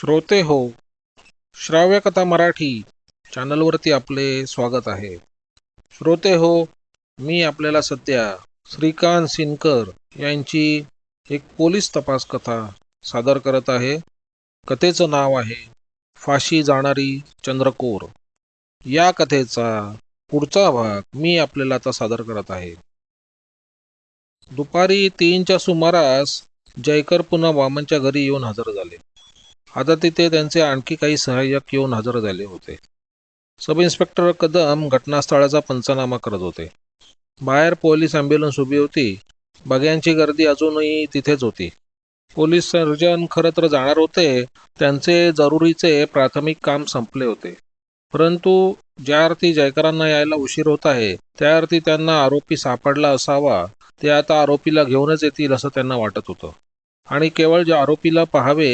श्रोते हो श्राव्य कथा मराठी चॅनलवरती आपले स्वागत आहे. श्रोते हो मी आपल्याला सध्या श्रीकांत सिनकर यांची एक पोलीस तपास कथा सादर करत आहे. कथेचं नाव आहे फाशी जाणारी चंद्रकोर. या कथेचा पुढचा भाग मी आपल्याला आता सादर करत आहे. दुपारी तीनच्या सुमारास जयकर पुन्हा वामनच्या घरी येऊन हजर झाले. आता तिथे त्यांचे आणखी काही सहाय्यक येऊन हजर झाले होते. सब इन्स्पेक्टर कदम घटनास्थळाचा पंचनामा करत होते. बाहेर पोलीस ॲम्ब्युलन्स उभी होती. बघ्यांची गर्दी अजूनही तिथेच होती. पोलीस सर्जन खरं तर जाणार होते. त्यांचे जरुरीचे प्राथमिक काम संपले होते. परंतु ज्या अर्थी जयकरांना यायला उशीर होत आहे त्या अर्थी त्यांना आरोपी सापडला असावा ते आता आरोपीला घेऊनच येतील असं त्यांना वाटत होतं. आणि केवळ ज्या आरोपीला पाहावे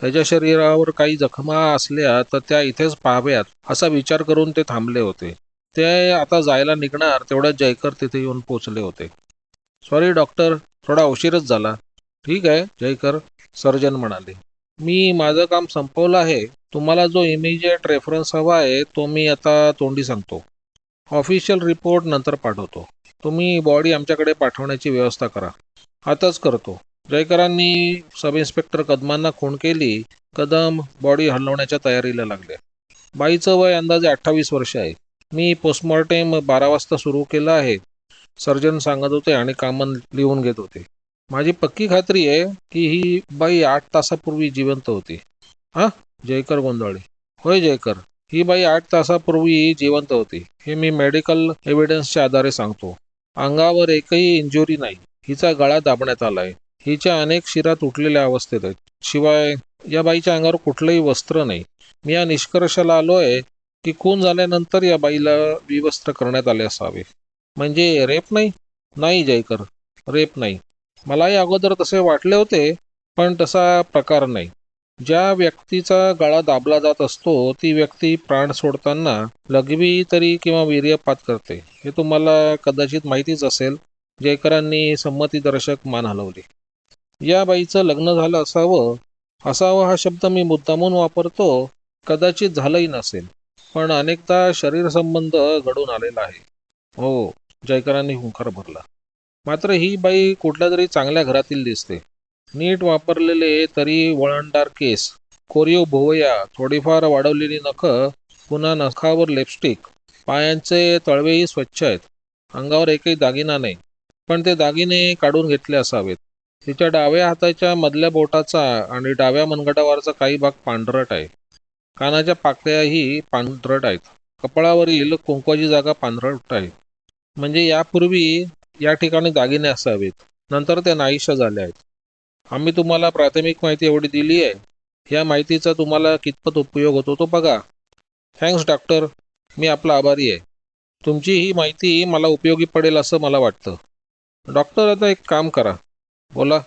त्याच्या शरीरावर काही जखमा असल्या तर त्या इथेच पाहाव्यात असा विचार करून ते थांबले होते. ते आता जायला निघणार तेवढ्यात जयकर तिथे येऊन पोचले होते. सॉरी डॉक्टर थोडा उशीरच झाला. ठीक आहे जयकर सर्जन म्हणाले. मी माझं काम संपवलं आहे. तुम्हाला जो इमिजिएट रेफरन्स हवा आहे तो मी आता तोंडी सांगतो. ऑफिशियल रिपोर्ट नंतर पाठवतो. तुम्ही बॉडी आमच्याकडे पाठवण्याची व्यवस्था करा. आताच करतो. जयकरांनी सब इन्स्पेक्टर कदमांना खूण केली कदम बॉडी हलवण्याच्या तयारीला लागले. बाईचं वय अंदाजे अठ्ठावीस वर्ष आहे. मी पोस्टमॉर्टेम बारा वाजता सुरू केलं आहे. सर्जन सांगत होते आणि कामन लिहून घेत होते. माझी पक्की खात्री आहे की ही बाई आठ तासापूर्वी जिवंत होती. हां? जयकर गोंधळे होय जयकर ही बाई आठ तासापूर्वी जिवंत होती. हे मी मेडिकल एव्हिडन्सच्या आधारे सांगतो. अंगावर एकही इंजुरी नाही. हिचा गळा दाबण्यात आलाय. हिच्या अनेक शिरा तुटलेल्या अवस्थेत आहेत. शिवाय या बाईच्या अंगावर कुठलंही वस्त्र नाही. मी या निष्कर्षाला आलो आहे की खून झाल्यानंतर या बाईला विवस्त्र करण्यात आले असावे. म्हणजे रेप नाही? नाही जयकर. रेप नाही. मलाही अगोदर तसे वाटले होते पण तसा प्रकार नाही. ज्या व्यक्तीचा गळा दाबला जात असतो ती व्यक्ती प्राण सोडताना लघवी तरी किंवा वीर्यपात करते. हे तुम्हाला कदाचित माहितीच असेल. जयकरांनी संमतीदर्शक मान हलवली. या बाईचं लग्न झालं असावं असावं हा शब्द मी मुद्दामून वापरतो कदाचित झालंही नसेल. पण अनेकदा शरीर संबंध घडून आलेला आहे. हो जयकरांनी हुंकार भरला. मात्र ही बाई कुठल्या तरी चांगल्या घरातील दिसते. नीट वापरलेले तरी वळणदार केस कोरीव भोवया थोडीफार वाढवलेली नखं पुन्हा नखावर लिपस्टिक पायांचे तळवेही स्वच्छ आहेत. अंगावर एकही दागिना नाही. पण ते दागिने काढून घेतले असावेत. तिच्या डाव्या हाताच्या मधल्या बोटाचा आणि डाव्या मनगटावरचा काही भाग पांढरट आहे. कानाच्या पाकळ्याही पांढरट आहेत. कपाळावरील कुंकवाची जागा पांढरट आहे. म्हणजे यापूर्वी या ठिकाणी दागिने असावेत. नंतर त्या नाहीशा झाल्या आहेत. आम्ही तुम्हाला प्राथमिक माहिती एवढी दिली आहे. या माहितीचा तुम्हाला कितपत उपयोग होतो तो बघा. थँक्स डॉक्टर मी आपला आभारी आहे. तुमची ही माहिती मला उपयोगी पडेल असं मला वाटतं. डॉक्टर आता एक काम करा. बोला.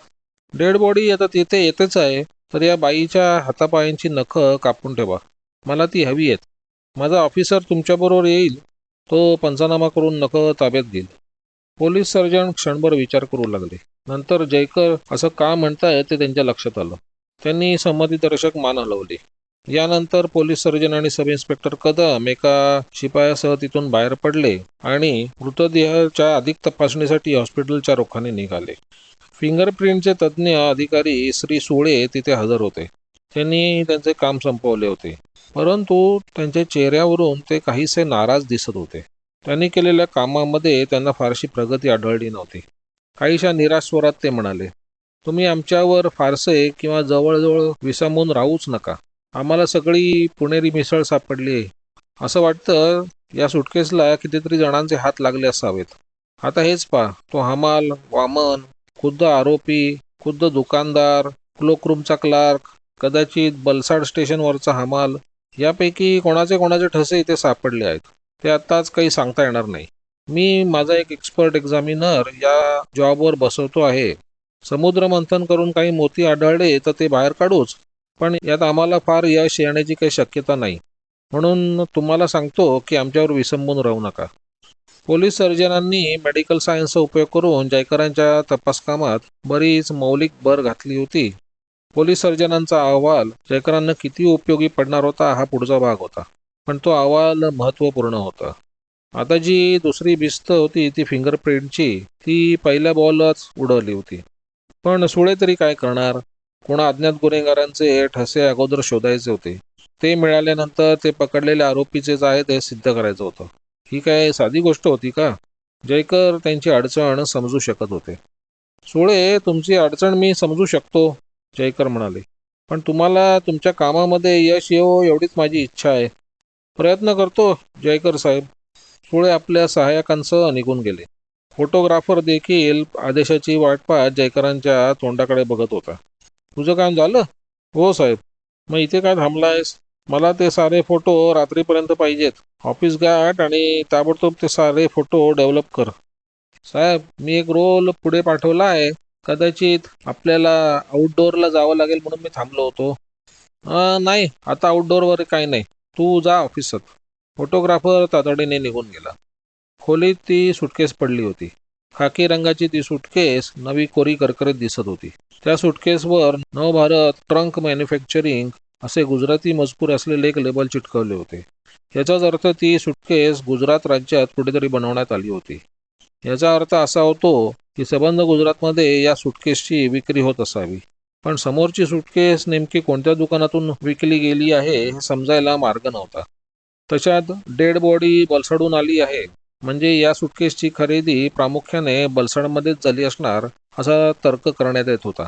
डेड बॉडी आता तिथे येतेच आहे तर या बाईच्या हातापायांची नखं कापून ठेवा. मला ती हवी आहेत. माझा ऑफिसर तुमच्याबरोबर येईल. तो पंचनामा करून नखं ताब्यात घेईल. पोलीस सर्जन क्षणभर विचार करू लागले. नंतर जयकर असं का म्हणताय ते त्यांच्या लक्षात आलं. त्यांनी संमतीदर्शक मान हलवले. यानंतर पोलीस सर्जन आणि सब इन्स्पेक्टर कदम एका शिपायासह तिथून बाहेर पडले आणि मृतदेहाच्या अधिक तपासणीसाठी हॉस्पिटलच्या रोखाने निघाले. फिंगरप्रिंटचे तज्ज्ञ अधिकारी श्री सुळे तिथे हजर होते. त्यांनी त्यांचे काम संपवले होते. परंतु त्यांच्या चेहऱ्यावरून ते काहीसे नाराज दिसत होते. त्यांनी केलेल्या कामामध्ये त्यांना फारशी प्रगती आढळली नव्हती. काहीशा निराश स्वरात ते म्हणाले तुम्ही आमच्यावर फारसे किंवा जवळजवळ विसामून राहूच नका. आम्हाला सगळी पुणेरी मिसळ सापडली आहे. असं वाटतं या सुटकेसला कितीतरी जणांचे हात लागले असावेत. आता हेच पहा. तो हमाल वामन खुद्द आरोपी खुद्द दुकानदार क्लोकरूमचा क्लार्क कदाचित बलसाड स्टेशनवरचा हमाल यापैकी कोणाचे कोणाचे ठसे इथे सापडले आहेत ते आत्ताच काही सांगता येणार नाही. मी माझा एक एक्सपर्ट एक्झामिनर या जॉबवर बसवतो आहे. समुद्र मंथन करून काही मोती आढळले तर ते बाहेर काढूच. पण यात आम्हाला फार यश येण्याची काही शक्यता नाही. म्हणून तुम्हाला सांगतो की आमच्यावर विसंबून राहू नका. पोलीस सर्जनांनी मेडिकल सायन्सचा उपयोग करून जयकरांच्या तपासकामात बरीच मौलिक भर घातली होती. पोलीस सर्जनांचा अहवाल जयकरांना किती उपयोगी पडणार होता हा पुढचा भाग होता. पण तो अहवाल महत्त्वपूर्ण होता. आता जी दुसरी भिस्त होती ती फिंगरप्रिंटची ती पहिल्या बॉलच उडवली होती. पण सुळे तरी काय करणार? कोणा अज्ञात गुन्हेगारांचे ठसे अगोदर शोधायचे होते. ते मिळाल्यानंतर ते पकडलेल्या आरोपीचेच आहे ते सिद्ध करायचं होतं. ही काय साधी गोष्ट होती का? जयकर त्यांची अडचण समजू शकत होते. सुळे तुमची अडचण मी समजू शकतो जयकर म्हणाले. पण तुम्हाला तुमच्या कामामध्ये यश येवो एवढीच माझी इच्छा आहे. प्रयत्न करतो जयकर साहेब. सुळे आपल्या सहाय्यकांसह निघून गेले. फोटोग्राफर देखील आदेशाची वाट पाहत जयकरांच्या तोंडाकडे बघत होता. तुझं काम झालं? हो साहेब. मग इथे काय थांबलायस? मला ते सारे फोटो रात्रीपर्यंत पाहिजेत. ऑफिस गाठ आणि ताबडतोब ते सारे फोटो डेव्हलप कर. साहेब मी एक रोल पुढे पाठवला आहे. कदाचित आपल्याला आउटडोअरला जावं लागेल म्हणून मी थांबलो होतो. नाही आता आउटडोअरवर काही नाही. तू जा ऑफिसात. फोटोग्राफर तातडीने निघून गेला. खोलीत ती सुटकेस पडली होती. खाकी रंगाची ती सुटकेस नवी कोरी करकरीत दिसत होती. त्या सुटकेसवर नवभारत ट्रंक मॅन्युफॅक्चरिंग असे गुजराती मजकूर असलेले एक लेबल चिटकवले होते. याचाच अर्थ ती सुटकेस गुजरात राज्यात कुठेतरी बनवण्यात आली होती. याचा अर्थ असा होतो की सबंध गुजरातमध्ये या सुटकेसची विक्री होत असावी. पण समोरची सुटकेस नेमकी कोणत्या दुकानातून विकली गेली आहे हे समजायला मार्ग नव्हता. तशात डेड बॉडी बलसडून आली आहे. म्हणजे या सुटकेसची खरेदी प्रामुख्याने बलसणमध्येच झाली असणार असा तर्क करण्यात येत होता.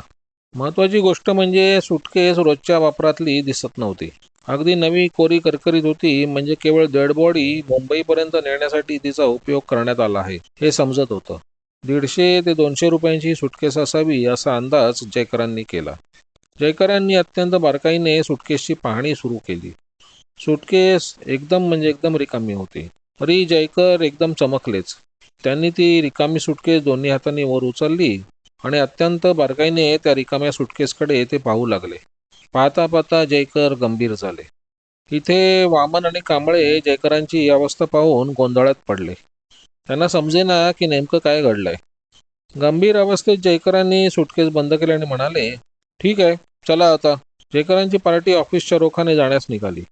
महत्वाची गोष्ट म्हणजे सुटकेस रोजच्या वापरातली दिसत नव्हती. अगदी नवी कोरी करकरीत होती म्हणजे केवळ डेड बॉडी मुंबईपर्यंत नेण्यासाठी तिचा उपयोग करण्यात आला आहे हे समजत होतं. दीडशे ते दोनशे रुपयांची सुटकेस असावी असा अंदाज जयकरांनी केला. जयकरांनी अत्यंत बारकाईने सुटकेसची पाहणी सुरू केली. सुटकेस एकदम म्हणजे एकदम रिकामी होती. तरी जयकर एकदम चमकलेच. त्यांनी ती रिकामी सुटकेस दोन्ही हातांनी वर उचलली आणि अत्यंत बारकाईने त्या रिकाम्या सुटकेसकडे ते पाहू लागले. पाहता पाहता जयकर गंभीर झाले. इथे वामन आणि कांबळे जयकरांची ही अवस्था पाहून गोंधळात पडले. त्यांना समजेना की नेमकं काय घडलंय. गंभीर अवस्थेत जयकरांनी सुटकेस बंद केले आणि म्हणाले ठीक आहे चला आता. जयकरांची पार्टी ऑफिसच्या रोखाने जाण्यास निघाली.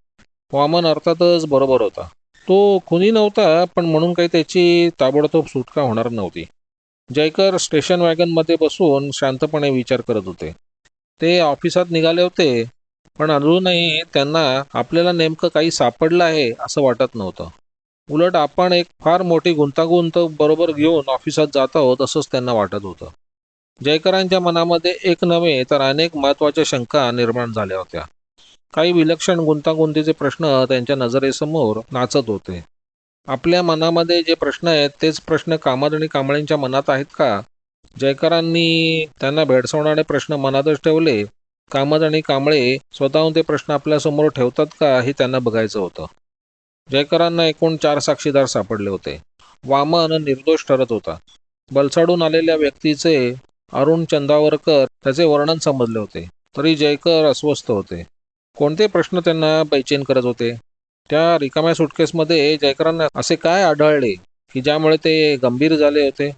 वामन अर्थातच बरोबर होता. तो खुनी नव्हता पण म्हणून काही त्याची ताबडतोब सुटका होणार नव्हती. जयकर स्टेशन वॅगनमध्ये बसून शांतपणे विचार करत होते. ते ऑफिसात निघाले होते पण अजूनही त्यांना आपल्याला नेमकं काही सापडलं आहे असं वाटत नव्हतं. उलट आपण एक फार मोठी गुंतागुंत बरोबर घेऊन ऑफिसात जात आहोत असंच त्यांना वाटत होतं. जयकरांच्या मनामध्ये एक नव्हे तर अनेक महत्त्वाच्या शंका निर्माण झाल्या होत्या. काही विलक्षण गुंतागुंतीचे प्रश्न त्यांच्या नजरेसमोर नाचत होते. आपल्या मनामध्ये जे प्रश्न आहेत तेच प्रश्न कामत आणि कांबळेंच्या मनात आहेत का? जयकरांनी त्यांना भेडसावणारे प्रश्न मनातच ठेवले. कामत आणि कांबळे स्वतःहून ते प्रश्न आपल्यासमोर ठेवतात का हे त्यांना बघायचं होतं. जयकरांना एकूण चार साक्षीदार सापडले होते. वामन निर्दोष ठरत होता. बलसाडून आलेल्या व्यक्तीचे अरुण चंदावरकर त्याचे वर्णन समजले होते. तरी जयकर अस्वस्थ होते. कोणते प्रश्न त्यांना बैचेन करत होते? त्या रिकाम्या सुटकेसमध्ये जयकरांना असे काय आढळले की ज्यामुळे ते गंभीर झाले होते?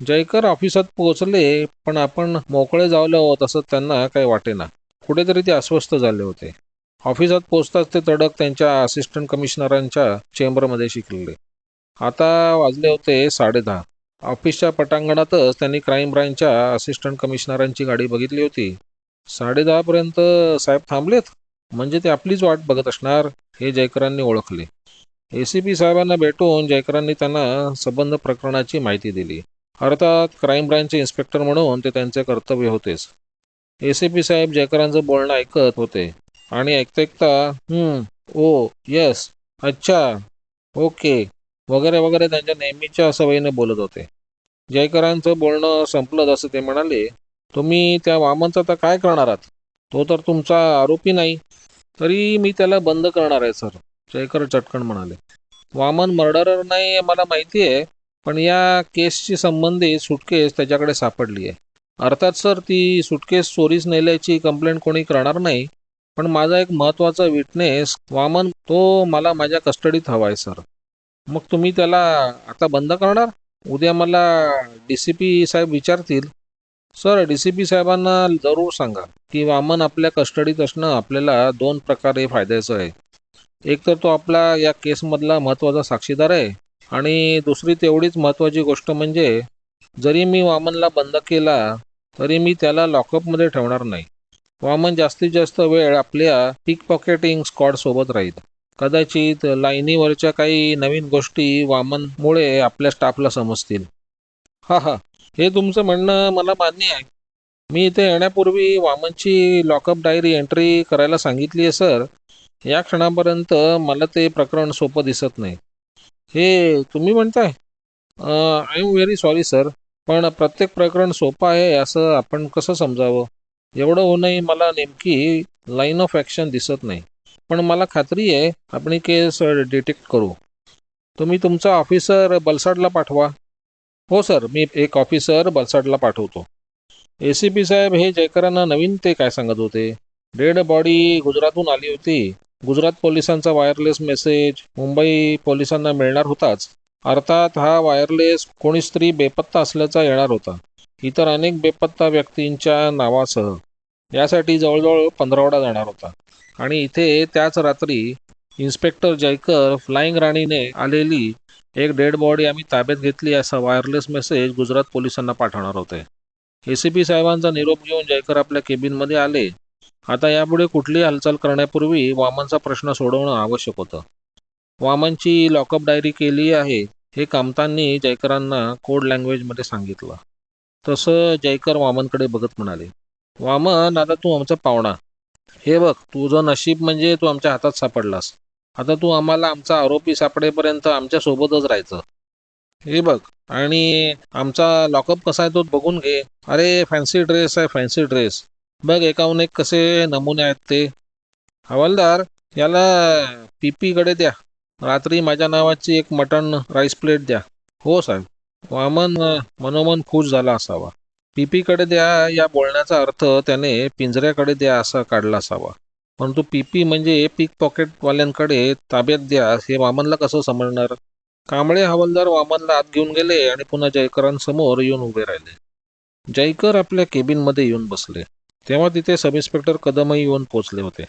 जयकर ऑफिसात पोहोचले पण आपण मोकळे जावले आहोत असं त्यांना काही वाटेना. कुठेतरी ते अस्वस्थ झाले होते. ऑफिसात पोचताच ते तडक त्यांच्या असिस्टंट कमिशनरांच्या चेंबरमध्ये शिकलेले आता वाजले होते साडेदहा. ऑफिसच्या पटांगणातच त्यांनी क्राईम ब्रांचच्या असिस्टंट कमिशनरांची गाडी बघितली होती. साडेदहापर्यंत साहेब थांबलेत. म्हणजे ते आपलीच वाट बघत असणार हे जयकरांनी ओळखले. ए सी पी साहेबांना भेटून जयकरांनी त्यांना संबंध प्रकरणाची माहिती दिली. अर्थात क्राईम ब्रांचचे इन्स्पेक्टर म्हणून ते त्यांचे कर्तव्य होतेच. ए सी पी साहेब जयकरांचं बोलणं ऐकत होते आणि ऐकता ऐकता हम्म ओ यस अच्छा ओके वगैरे वगैरे त्यांच्या नेहमीच्या सवयीने बोलत होते. जयकरांचं बोलणं संपलं जसं ते म्हणाले तुम्ही त्या वामनचं आता काय करणार आहात? तो तर तुमचा आरोपी नाही. तरी मी त्याला बंद करणार आहे सर. जयकर चटकन म्हणाले. वामन मर्डरर नाही मला माहिती आहे पण या केसशी संबंधित सुटकेस त्याच्याकडे सापडली आहे. अर्थात सर ती सुटकेस चोरीस नेल्याची कंप्लेंट कोणी करणार नाही पण माझा एक महत्त्वाचा विटनेस वामन तो मला माझ्या कस्टडीत हवा आहे सर. मग तुम्ही त्याला आता बंद करणार? उद्या मला डी सी पी साहेब विचारतील सर डी सी पी साहेबांना जरूर सांगा की वामन आपल्या कस्टडीत असणं आपल्याला दोन प्रकारे फायद्याचं आहे. एक तर तो आपला या केसमधला महत्त्वाचा साक्षीदार आहे आणि दुसरी तेवढीच महत्त्वाची गोष्ट म्हणजे जरी मी वामनला बंद केला तरी मी त्याला लॉकअपमध्ये ठेवणार नाही. वामन जास्तीत जास्त वेळ आपल्या पिक पॉकेटिंग स्कॉडसोबत राहील. कदाचित लाईनीवरच्या काही नवीन गोष्टी वामनमुळे आपल्या स्टाफला समजतील. हा हा. हे तुमचं म्हणणं मला मान्य आहे. मी इथे येण्यापूर्वी वामनची लॉकअप डायरी एंट्री करायला सांगितली आहे सर या क्षणापर्यंत मला ते प्रकरण सोपं दिसत नाही. हे तुम्ही म्हणताय? I am very sorry sir पण प्रत्येक प्रकरण सोपं आहे असं आपण कसं समजावं? एवढं होऊनही मला नेमकी लाईन ऑफ ॲक्शन दिसत नाही. पण मला खात्री आहे आपण केस डिटेक्ट करू. तुम्ही तुमचा ऑफिसर बलसाडला पाठवा. हो सर. मी एक ऑफिसर बलसाडला पाठवतो. ए सी पी साहेब हे जयकरांना नवीन ते काय सांगत होते? डेड बॉडी गुजरातहून आली होती. गुजरात पोलिसांचा वायरलेस मेसेज मुंबई पोलिसांना मिळणार होताच. अर्थात हा वायरलेस कोणी स्त्री बेपत्ता असल्याचा येणार होता. इतर अनेक बेपत्ता व्यक्तींच्या नावासह. यासाठी जवळजवळ पंधरावडा जाणार होता. आणि इथे त्याच रात्री इन्स्पेक्टर जयकर फ्लाइंग राणीने आलेली एक डेड बॉडी आम्ही ताब्यात घेतली असा वायरलेस मेसेज गुजरात पोलिसांना पाठवणार होते. ए सी पी साहेबांचा निरोप घेऊन जयकर आपल्या केबिनमध्ये आले. आता यापुढे कुठलीही हालचाल करण्यापूर्वी वामनचा प्रश्न सोडवणं आवश्यक होतं. वामनची लॉकअप डायरी केली आहे हे कामतांनी जयकरांना कोड लँग्वेजमध्ये सांगितलं. तसं जयकर वामनकडे बघत म्हणाले वामन आता तू आमचा पाहुणा. हे बघ तुझं नशीब म्हणजे तू आमच्या हातात सापडलास. आता तू आम्हाला आमचा आरोपी सापडेपर्यंत आमच्या सोबतच राहायचं. हे बघ आणि आमचा लॉकअप कसा आहे तो बघून घे. अरे फॅन्सी ड्रेस आहे फॅन्सी ड्रेस बघ एकाहून एक कसे नमुने आहेत ते. हवालदार याला पीपीकडे द्या. रात्री माझ्या नावाची एक मटण राईस प्लेट द्या. हो साहेब. वामन मनोमन खुश झाला असावा. पीपीकडे द्या या बोलण्याचा अर्थ त्याने पिंजऱ्याकडे द्या असा काढला असावा. परंतु पीपी म्हणजे पिक पॉकेटवाल्यांकडे ताब्यात द्या हे वामनला कसं समजणार? कांबळे हवालदार वामनला आत घेऊन गेले आणि पुन्हा जयकरांसमोर येऊन उभे राहिले. जयकर आपल्या केबिनमध्ये येऊन बसले. तेव्हा तिथे सब इन्स्पेक्टर कदमही येऊन पोचले होते.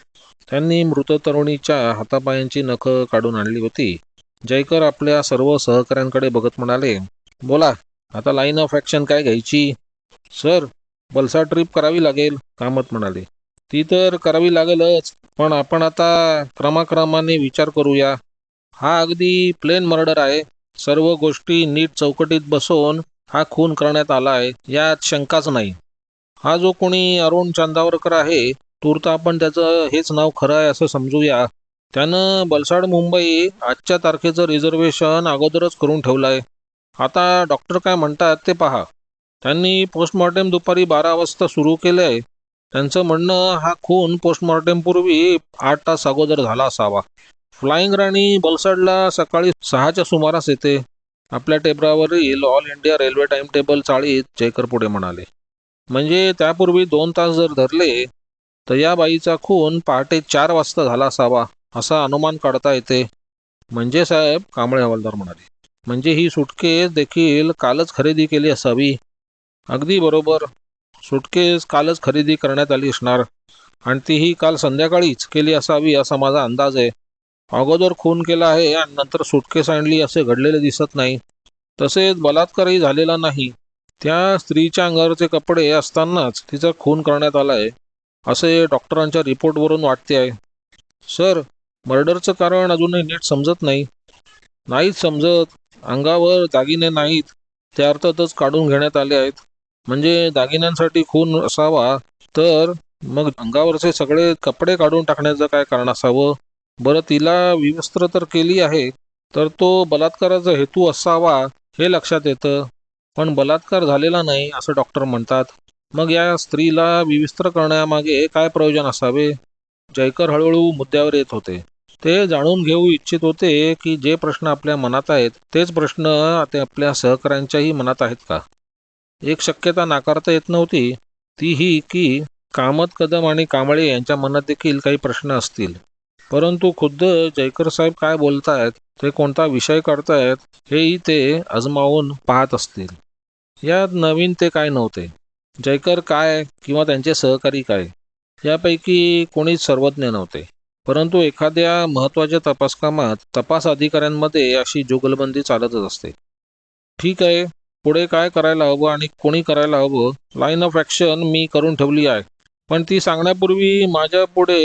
त्यांनी मृत तरुणीच्या हातापायांची नखं काढून आणली होती. जयकर आपल्या सर्व सहकाऱ्यांकडे बघत म्हणाले बोला आता लाईन ऑफ ॲक्शन काय घ्यायची? सर बलसा ट्रिप करावी लागेल कामत म्हणाले. ती तर करावी लागेलच पण आपण आता क्रमाक्रमाने विचार करूया. हा अगदी प्लेन मर्डर आहे. सर्व गोष्टी नीट चौकटीत बसवून हा खून करण्यात आला आहे यात शंकाच नाही. हा जो कोणी अरुण चांदावरकर आहे तूर्त आपण त्याचं हेच नाव खरं आहे असं समजूया. त्यानं बलसाड मुंबई आजच्या तारखेचं रिझर्वेशन अगोदरच करून ठेवलं आहे आता डॉक्टर काय म्हणतात ते पहा. त्यांनी पोस्टमॉर्टेम दुपारी बारा वाजता सुरू केलं आहे त्यांचं म्हणणं हा खून पोस्टमॉर्टेमपूर्वी आठ तास अगोदर झाला असावा. फ्लाइंग राणी बलसाडला सकाळी सहाच्या सुमारास येते. आपल्या टेबलावरील all India railway time table चाळीत चेकर पुढे म्हणाले. म्हणजे त्यापूर्वी दोन तास जर धरले तर या बाईचा खून पहाटे चार वाजता झाला असावा असा अनुमान काढता येते. म्हणजे साहेब कांबळे हवालदार म्हणाले. म्हणजे ही सुटकेस देखील कालच खरेदी केली असावी. अगदी बरोबर. सुटकेस कालच खरेदी करण्यात आली असणार. आणि तीही काल संध्याकाळीच केली असावी असा माझा अंदाज आहे. अगोदर खून केला आहे आणि नंतर सुटकेस आणली असे घडलेले दिसत नाही. तसेच बलात्कारही झालेला नाही. त्या स्त्रीच्या अंगावरचे कपडे असतानाच तिचा खून करण्यात आला आहे असे डॉक्टरांच्या रिपोर्टवरून वाटते आहे. सर मर्डरचं कारण अजूनही नीट समजत नाही. नाहीच समजत अंगावर दागिने नाहीत ते अर्थातच काढून घेण्यात आले आहेत. म्हणजे दागिन्यांसाठी खून असावा तर मग अंगावरचे सगळे कपडे काढून टाकण्याचं काय कारण असावं? बरं तिला विवस्त्र तर केली आहे तर तो बलात्काराचा हेतू असावा हे लक्षात येतं. पण बलात्कार झालेला नाही असं डॉक्टर म्हणतात. मग या स्त्रीला विविस्त्र करण्यामागे काय प्रयोजन असावे? जयकर हळूहळू मुद्द्यावर येत होते. ते जाणून घेऊ इच्छित होते की जे प्रश्न आपल्या मनात आहेत तेच प्रश्न ते आपल्या सहकाऱ्यांच्याही मनात आहेत का? एक शक्यता नाकारता येत नव्हती. ती ही की कामत कदम आणि कांबळे यांच्या मनात देखील काही प्रश्न असतील. परंतु खुद्द जयकर साहेब काय बोलतायत ते कोणता विषय करतायत हेही ते अजमावून पाहत असतील. यात नवीन ते काय नव्हते. जयकर काय किंवा त्यांचे सहकारी काय यापैकी कोणीच सर्वज्ञ नव्हते. परंतु एखाद्या महत्त्वाच्या तपासकामात तपास अधिकाऱ्यांमध्ये अशी जुगलबंदी चालतच असते. ठीक आहे पुढे काय करायला हवं आणि कोणी करायला हवं लाईन ऑफ ॲक्शन मी करून ठेवली आहे. पण ती सांगण्यापूर्वी माझ्या पुढे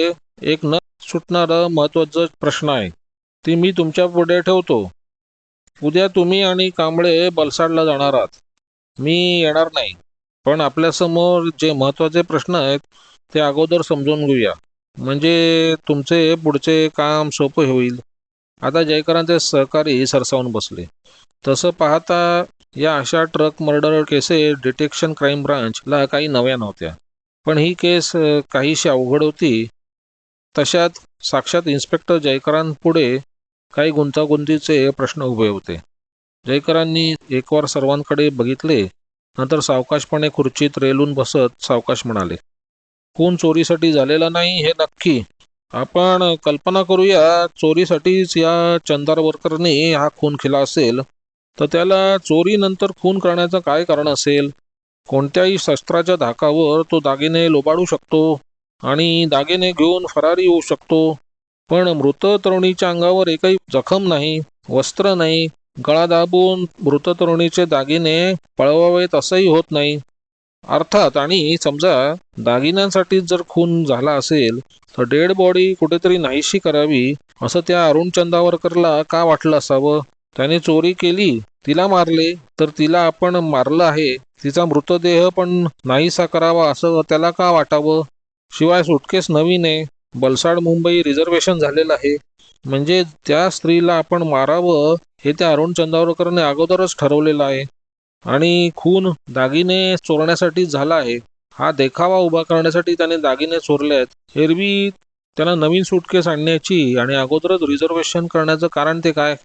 एक न सुटणारं महत्त्वाचं प्रश्न आहे. ती मी तुमच्यापुढे ठेवतो. उद्या तुम्ही आणि कांबळे बलसाडला जाणार आहात. मी येणार नाही. पण आपल्यासमोर जे महत्त्वाचे प्रश्न आहेत ते अगोदर समजून घेऊया. म्हणजे तुमचे पुढचे काम सोपं होईल. आता जयकरांचे सहकारी सरसावून बसले. तसं पाहता या अशा truck murder cases detection crime ब्रांचला काही नव्या नव्हत्या. पण ही केस काहीशी अवघड होती. तशात साक्षात इन्स्पेक्टर जयकरांपुढे काही गुंतागुंतीचे प्रश्न उभे होते. जयकरांनी एकवार सर्वांकडे बघितले नंतर सावकाशपणे खुर्चीत रेलून बसत सावकाश म्हणाले खून चोरीसाठी झालेला नाही हे नक्की. आपण कल्पना करूया चोरीसाठीच या चंदारवरकरने हा खून केला असेल. तर त्याला चोरीनंतर खून करण्याचं काय कारण असेल? कोणत्याही शस्त्राच्या धाकावर तो दागिने लोबाडू शकतो आणि दागिने घेऊन फरारी होऊ शकतो. पण मृत तरुणीच्या अंगावर एकही जखम नाही वस्त्र नाही गळा दाबून मृत तरुणीचे दागिने पळवावेत असंही होत नाही. अर्थात आणि समजा दागिन्यांसाठी जर खून झाला असेल तर डेड बॉडी कुठेतरी नाहीशी करावी असं त्या अरुण चंदावरकरला का वाटलं असावं? त्याने चोरी केली. तिला मारले. तर तिला आपण मारलं आहे. तिचा मृतदेह पण नाहीसा करावा असं त्याला का वाटावं? शिवाय सुटकेस नवीन आहे. बलसाड मुंबई रिझर्वेशन झालेलं आहे. म्हणजे त्या स्त्रीला आपण मारावं हे त्या अरुण चंदावरकरने अगोदरच ठरवलेलं आहे. आणि खून दागिने चोरण्यासाठी झाला आहे. हा देखावा उभा करण्यासाठी त्याने दागिने चोरले आहेत. एरवी त्याला नवीन सुटकेस आणण्याची आणि अगोदरच रिझर्वेशन करण्याचं कारण ते काय?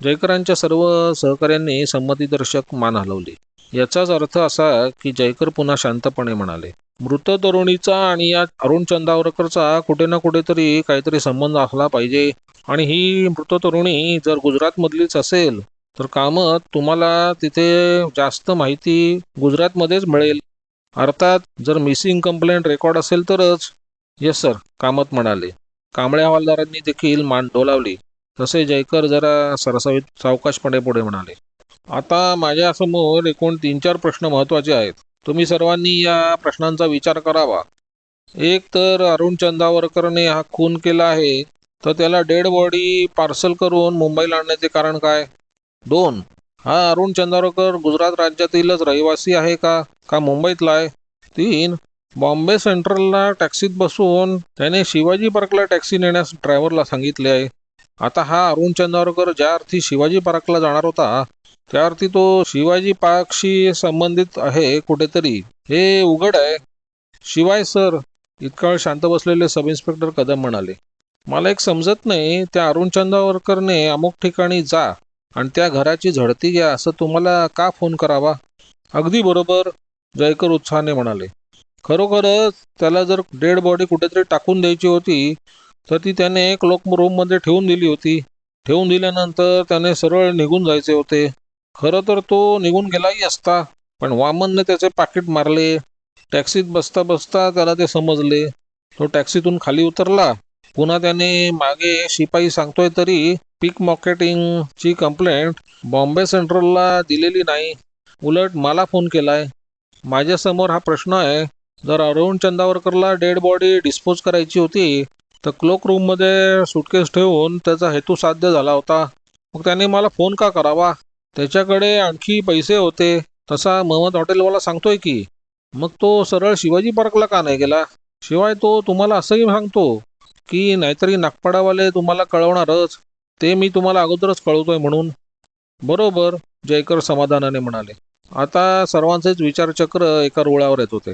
जयकरांच्या सर्व सहकाऱ्यांनी संमतीदर्शक मान हलवली. याचाच अर्थ असा की जयकर पुन्हा शांतपणे म्हणाले मृत तरुणीचा आणि या अरुण चंदावरकरचा कुठे ना कुठेतरी काहीतरी संबंध असला पाहिजे. आणि ही मृत तरुणी जर गुजरातमधलीच असेल तर कामत तुम्हाला तिथे जास्त माहिती गुजरातमध्येच मिळेल. अर्थात जर मिसिंग कंप्लेंट रेकॉर्ड असेल तरच. येस सर कामत म्हणाले. कांबळ्या हवालदारांनी देखील मान डोलावली. तसे जयकर जरा सरसावीत सावकाशपणे पुढे म्हणाले. आता माझ्यासमोर एकूण तीन चार प्रश्न महत्त्वाचे आहेत. तुम्ही सर्वांनी या प्रश्नांचा विचार करावा. एक तर अरुण चंदावरकरने हा खून केला आहे तर त्याला डेड बॉडी पार्सल करून मुंबईला आणण्याचे कारण काय? दोन हा अरुण चंदावरकर गुजरात राज्यातीलच रहिवासी आहे का? का मुंबईतला आहे? तीन बॉम्बे सेंट्रलला टॅक्सीत बसून त्याने शिवाजी पार्कला टॅक्सी नेण्यास ड्रायव्हरला सांगितले आहे. आता हा अरुण चंद्रावरकर ज्या अर्थी शिवाजी पार्कला जाणार होता त्या अर्थी तो शिवाजी पार्कशी संबंधित आहे कुठेतरी. हे उघड आहे. शिवाय सर इतका वेळ शांत बसलेले सब इन्स्पेक्टर कदम म्हणाले मला एक समजत नाही त्या अरुण चंद्रावरकरने अमुक ठिकाणी जा आणि त्या घराची झडती घ्या असं तुम्हाला का फोन करावा? अगदी बरोबर जयकर उत्साहाने म्हणाले. खरोखरच त्याला जर डेड बॉडी कुठेतरी टाकून द्यायची होती तर ती त्याने एक क्लोक रूममध्ये ठेवून दिली होती. ठेवून दिल्यानंतर त्याने सरळ निघून जायचे होते. खरं तर तो निघून गेलाही असता पण वामनने त्याचे पाकिट मारले. टॅक्सीत बसता बसता त्याला ते समजले. तो टॅक्सीतून खाली उतरला. पुन्हा त्याने मागे शिपाई सांगतोय तरी पीक मॉकेटिंगची कंप्लेंट बॉम्बे सेंट्रलला दिलेली नाही. उलट मला फोन केलाय. माझ्यासमोर हा प्रश्न आहे. जर अरुण चंदावरकरला डेड बॉडी डिस्पोज करायची होती तर क्लोक रूममध्ये सुटकेस ठेवून त्याचा हेतू साध्य झाला होता. मग त्याने मला फोन का करावा? त्याच्याकडे आणखी पैसे होते. तसा महमद हॉटेलवाला सांगतोय की मग तो सरळ शिवाजी पार्कला का नाही गेला? शिवाय तो तुम्हाला असंही सांगतो की नाहीतरी नागपाडावाले तुम्हाला कळवणारच. ते मी तुम्हाला अगोदरच कळवतोय म्हणून. बरोबर जयकर समाधानाने म्हणाले. आता सर्वांचेच विचारचक्र एका रुळावर येत होते.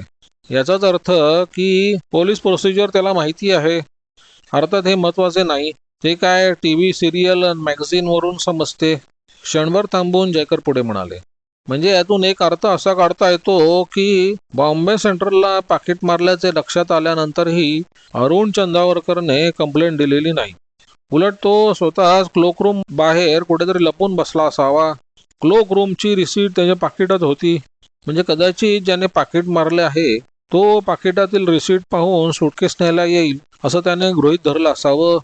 याचाच अर्थ की पोलीस प्रोसिजर त्याला माहिती आहे. अर्थात हे महत्त्वाचे नाही. ते काय टी व्ही सिरियल मॅगझिनवरून समजते. क्षणभर थांबून जयकर पुढे म्हणाले. म्हणजे यातून एक अर्थ असा काढता येतो की बॉम्बे सेंट्रलला पाकिट मारल्याचे लक्षात आल्यानंतरही अरुण चंदावरकरने कंप्लेंट दिलेली नाही. उलट तो स्वतः क्लोक रूम बाहेर कुठेतरी लपून बसला असावा. क्लोकरूमची रिसीट त्याच्या पाकिटात होती. म्हणजे कदाचित ज्याने पाकिट मारले आहे तो पाकिटातील रिसीट पाहून सुटकेस न्यायला येईल. असं त्याने गृहित धरलं असावं.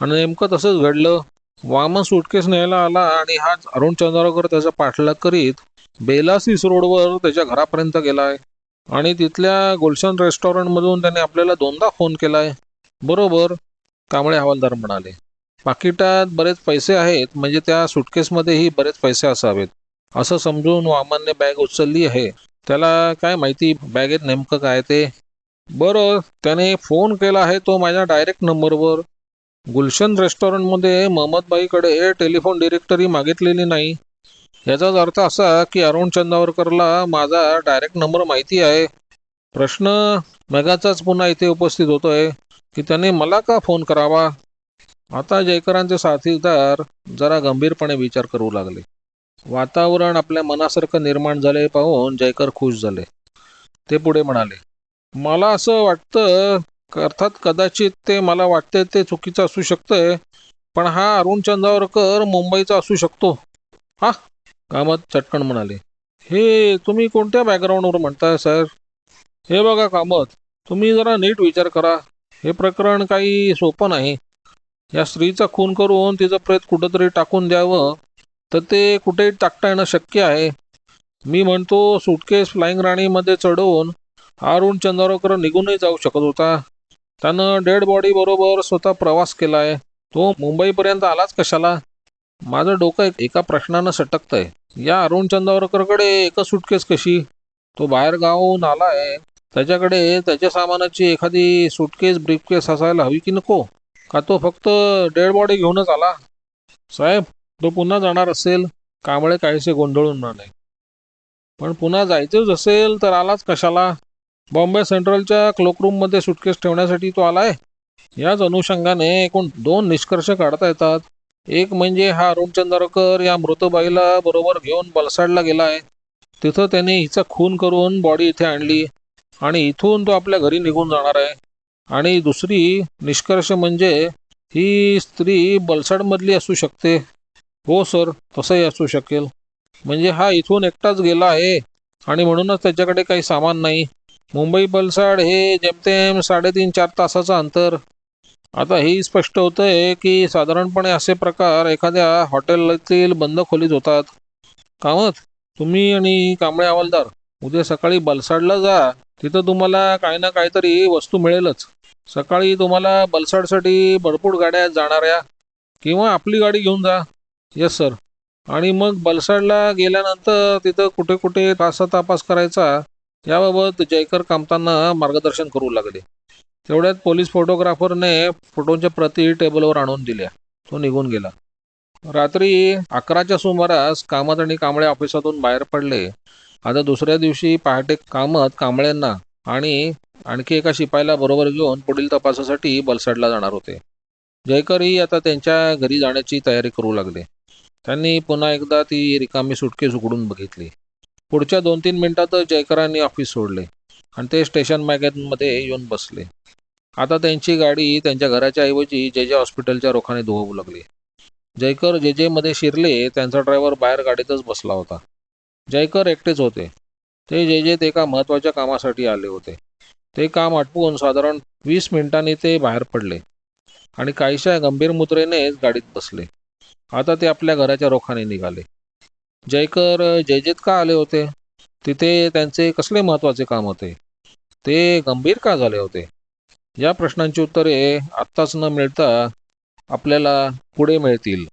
आणि नेमकं तसंच घडलं. वामन सुटकेस न्यायला आला आणि हा अरुण चंद्रावकर त्याचा पाठलाग करीत बेलासीस रोडवर त्याच्या घरापर्यंत गेलाय. आणि तिथल्या गुलशन रेस्टॉरंटमधून त्याने आपल्याला दोनदा फोन केलाय. बरोबर. कांबळे हवालदार म्हणाले. पाकिटात बरेच पैसे आहेत म्हणजे त्या सुटकेसमध्येही बरेच पैसे असावेत. असं समजून वामनने बॅग उचलली आहे. त्याला काय माहिती बॅगेत नेमकं काय ते? बरं त्याने फोन केला आहे तो माझ्या डायरेक्ट नंबरवर. गुलशन रेस्टॉरंटमध्ये महम्मदबाईकडे टेलिफोन डिरेक्टरी मागितलेली नाही. याचाच अर्थ असा की अरुण चंदावरकरला माझा डायरेक्ट नंबर माहिती आहे. प्रश्न मेघाचाच पुन्हा इथे उपस्थित होतोय की त्याने मला का फोन करावा? आता जयकरांचे साथीदार जरा गंभीरपणे विचार करू लागले. वातावरण आपल्या मनासारखं निर्माण झाले पाहून जयकर खुश झाले. ते पुढे म्हणाले मला असं वाटतं अर्थात कदाचित ते मला वाटते ते चुकीचं असू शकतंय पण हा अरुण चंदावरकर मुंबईचा असू शकतो. हा? कामत चटकन म्हणाले. हे तुम्ही कोणत्या बॅकग्राऊंडवर म्हणताय सर हे बघा कामत तुम्ही जरा नीट विचार करा. हे प्रकरण काही सोपं नाही. या स्त्रीचा खून करून तिचं प्रेत कुठंतरी टाकून द्यावं तर ते कुठेही टाकता येणं शक्य आहे. मी म्हणतो सुटकेस फ्लाईंग राणीमध्ये चढवून अरुण चंद्रावकर निघूनही जाऊ शकत होता. त्यानं डेड बॉडी बरोबर स्वतः प्रवास केलाय. तो मुंबईपर्यंत आलाच कशाला? माझं डोकं एक- एका प्रश्नानं सटकतंय. या अरुण चंद्रावरकरकडे एकच सुटकेस कशी? तो बाहेर गावून आलाय. त्याच्याकडे त्याच्या सामानाची एखादी सुटकेस ब्रीफकेस असायला हवी की नको? का तो फक्त डेड बॉडी घेऊनच आला? साहेब तो पुन्हा जाणार असेल. कांबळे काहीसे गोंधळून म्हणाले. पण पुन्हा जायचंच असेल तर आलाच कशाला? बॉम्बे सेंट्रलच्या क्लोकरूममध्ये सुटकेस ठेवण्यासाठी तो आलाय. याच अनुषंगाने एकूण दोन निष्कर्ष काढता येतात. एक म्हणजे हा अरुण चंद्रकर या मृतबाईला बरोबर घेऊन बलसाडला गेलाय. तिथं त्याने हिचा खून करून बॉडी इथे आणली आणि इथून तो आपल्या घरी निघून जाणार आहे. आणि दुसरी निष्कर्ष म्हणजे ही स्त्री बलसाडमधली असू शकते. हो सर तसंही असू शकेल. म्हणजे हा इथून एकटाच गेला आहे आणि म्हणूनच त्याच्याकडे काही सामान नाही. मुंबई बलसाड हे जेमतेम साडेतीन चार तासाचं अंतर. आता हेही स्पष्ट होतंय की साधारणपणे असे प्रकार एखाद्या हॉटेलातील बंद खोलीत होतात. कामत तुम्ही आणि कांबळे हवालदार उद्या सकाळी बलसाडला जा. तिथं तुम्हाला काही ना काहीतरी वस्तू मिळेलच. सकाळी तुम्हाला बलसाडसाठी भरपूर गाड्या जाणाऱ्या किंवा आपली गाडी घेऊन जा. येस सर आणि मग बलसाडला गेल्यानंतर तिथं कुठे कुठे तासा तपास करायचा याबाबत जयकर कामतांना मार्गदर्शन करू लागले. तेवढ्यात पोलीस फोटोग्राफरने फोटोंच्या प्रती टेबलवर आणून दिल्या. तो निघून गेला. रात्री अकराच्या सुमारास कामत आणि कांबळे ऑफिसातून बाहेर पडले. आता दुसऱ्या दिवशी पहाटे कामत कांबळ्यांना आणि आणखी एका शिपायाला बरोबर घेऊन पुढील तपासासाठी बलसडला जाणार होते. जयकरही आता त्यांच्या घरी जाण्याची तयारी करू लागले. त्यांनी पुन्हा एकदा ती रिकामी सुटकेस उघडून बघितली. पुढच्या दोन तीन मिनिटातच जयकरांनी ऑफिस सोडले आणि ते स्टेशन मॅगनमध्ये येऊन बसले. आता त्यांची गाडी त्यांच्या घराच्या ऐवजी जे जे हॉस्पिटलच्या रोखाने धुवू लागली. जयकर जे जे मध्ये शिरले त्यांचा ड्रायव्हर बाहेर गाडीतच बसला होता. जयकर एकटेच होते. ते जे जेत एका महत्त्वाच्या कामासाठी आले होते. ते काम आटपून साधारण वीस मिनिटांनी ते बाहेर पडले आणि काहीशा गंभीर मुद्रेनेच गाडीत बसले. आता ते आपल्या घराच्या रोखाने निघाले. जयकर जयजेत का आले होते? तिथे त्यांचे कसले महत्त्वाचे काम होते? ते गंभीर का झाले होते? या प्रश्नांची उत्तरे आत्ताच न मिळता आपल्याला पुढे मिळतील.